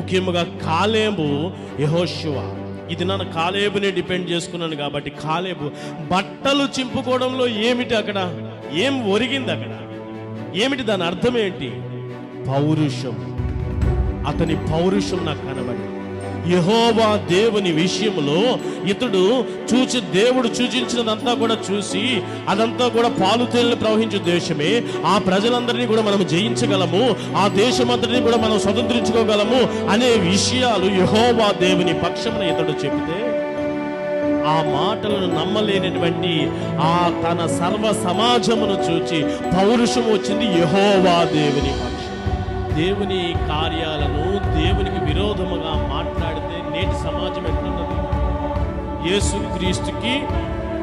ముఖ్యముగా కాలేబు యహోశివ ఇది నన్ను కాలేబుని డిపెండ్ చేసుకున్నాను కాబట్టి కాలేబు బట్టలు చింపుకోవడంలో ఏమిటి అక్కడ? ఏం ఒరిగింది అక్కడ ఏమిటి దాని అర్థం ఏంటి? పౌరుషం. అతని పౌరుషం నాకు కనబడింది. యహోవా దేవుని విషయంలో ఇతడు చూచి దేవుడు సూచించినదంతా కూడా చూసి అదంతా కూడా పాలు తేలిని ప్రవహించే దేశమే. ఆ ప్రజలందరినీ కూడా మనం జయించగలము. ఆ దేశమంతటిని కూడా మనం స్వతంత్రించుకోగలము అనే విషయాలు యహోవా దేవుని పక్షమున ఇతడు చెబితే ఆ మాటలను నమ్మలేనటువంటి ఆ తన సర్వ సమాజమును చూచి పౌరుషం వచ్చింది యహోవా దేవుని పక్షం. దేవుని కార్యాలను దేవునికి విరోధముగా నేటి సమాజం ఎట్లున్నది యేసుక్రీస్తుకి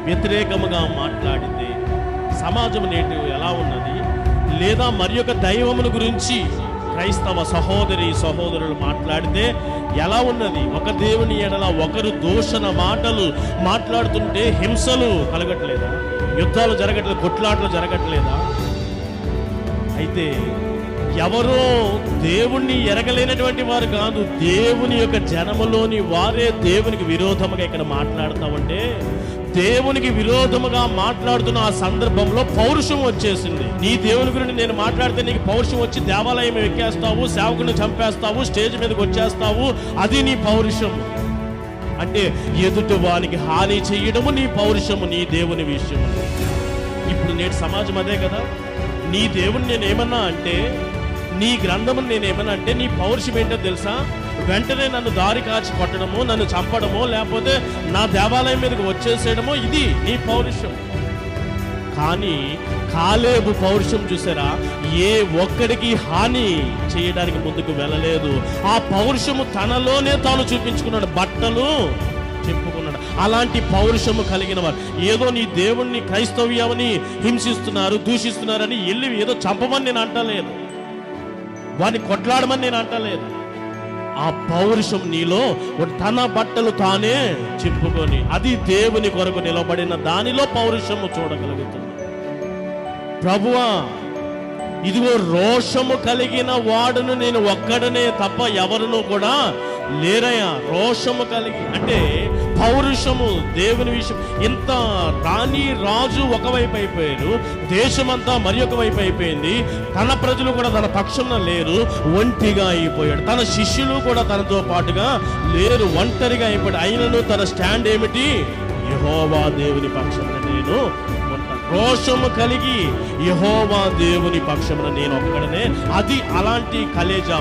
వ్యతిరేకముగా మాట్లాడితే సమాజం నేటి ఎలా ఉన్నది? లేదా మరి యొక్క దైవమును గురించి క్రైస్తవ సహోదరి సహోదరులు మాట్లాడితే ఎలా ఉన్నది? ఒక దేవుని ఎడల ఒకరు దూషణ మాటలు మాట్లాడుతుంటే హింసలు కలగట్లేదా? యుద్ధాలు జరగట్లేదు కొట్లాటలు జరగట్లేదా? అయితే ఎవరో దేవుణ్ణి ఎరగలేనటువంటి వారు కాదు. దేవుని యొక్క జనములోని వారే దేవునికి విరోధముగా ఇక్కడ మాట్లాడతామంటే దేవునికి విరోధముగా మాట్లాడుతున్న ఆ సందర్భంలో పౌరుషం వచ్చేసింది. నీ దేవుని గురించి నేను మాట్లాడితే నీకు పౌరుషం వచ్చి దేవాలయం ఎక్కేస్తావు సేవకుని చంపేస్తావు స్టేజ్ మీదకి వచ్చేస్తావు అది నీ పౌరుషం. అంటే ఎదుటి వానికి హాని చేయడము నీ పౌరుషము నీ దేవుని విషయము. ఇప్పుడు నేటి సమాజం అదే కదా. నీ దేవుని నేను ఏమన్నా అంటే నీ గ్రంథము నేనేమని అంటే నీ పౌరుషం ఏంటో తెలుసా? వెంటనే నన్ను దారి కాచి కొట్టడము నన్ను చంపడమో లేకపోతే నా దేవాలయం మీదకి వచ్చేసేయడమో ఇది నీ పౌరుషం. కానీ కాలేబు పౌరుషం చూసారా? ఏ ఒక్కడికి హాని చేయడానికి ముందుకు వెళ్ళలేదు. ఆ పౌరుషము తనలోనే తాను చూపించుకున్నాడు. బట్టలు చెప్పుకున్నాడు. అలాంటి పౌరుషము కలిగిన వారు ఏదో నీ దేవుణ్ణి క్రైస్తవ్యమని హింసిస్తున్నారు దూషిస్తున్నారని వెళ్ళి ఏదో చంపమని నేను అంటలేదు. వాడిని కొట్లాడమని నేను అంటలేదు. ఆ పౌరుషం నీలో తన బట్టలు తానే చెప్పుకొని అది దేవుని కొరకు నిలబడిన దానిలో పౌరుషము చూడగలుగుతుంది ప్రభువా ఇదిగో రోషము కలిగిన వాడును నేను ఒక్కడనే తప్ప ఎవరును కూడా లేరయ్యా రోషము కలిగి అంటే పౌరుషము దేవుని విషయం. ఇంత రాణి రాజు ఒకవైపు అయిపోయారు దేశమంతా మరి ఒక వైపు అయిపోయింది తన ప్రజలు కూడా తన పక్షంలో లేరు ఒంటిగా అయిపోయాడు. తన శిష్యులు కూడా తనతో పాటుగా లేరు ఒంటరిగా అయిపోయాడు. అయినను తన స్టాండ్ ఏమిటి? యహోవా దేవుని పక్షంలో నేను రోషము కలిగి యహోవా దేవుని పక్షమున నేను ఒక్కడనే. అది అలాంటి కలేజా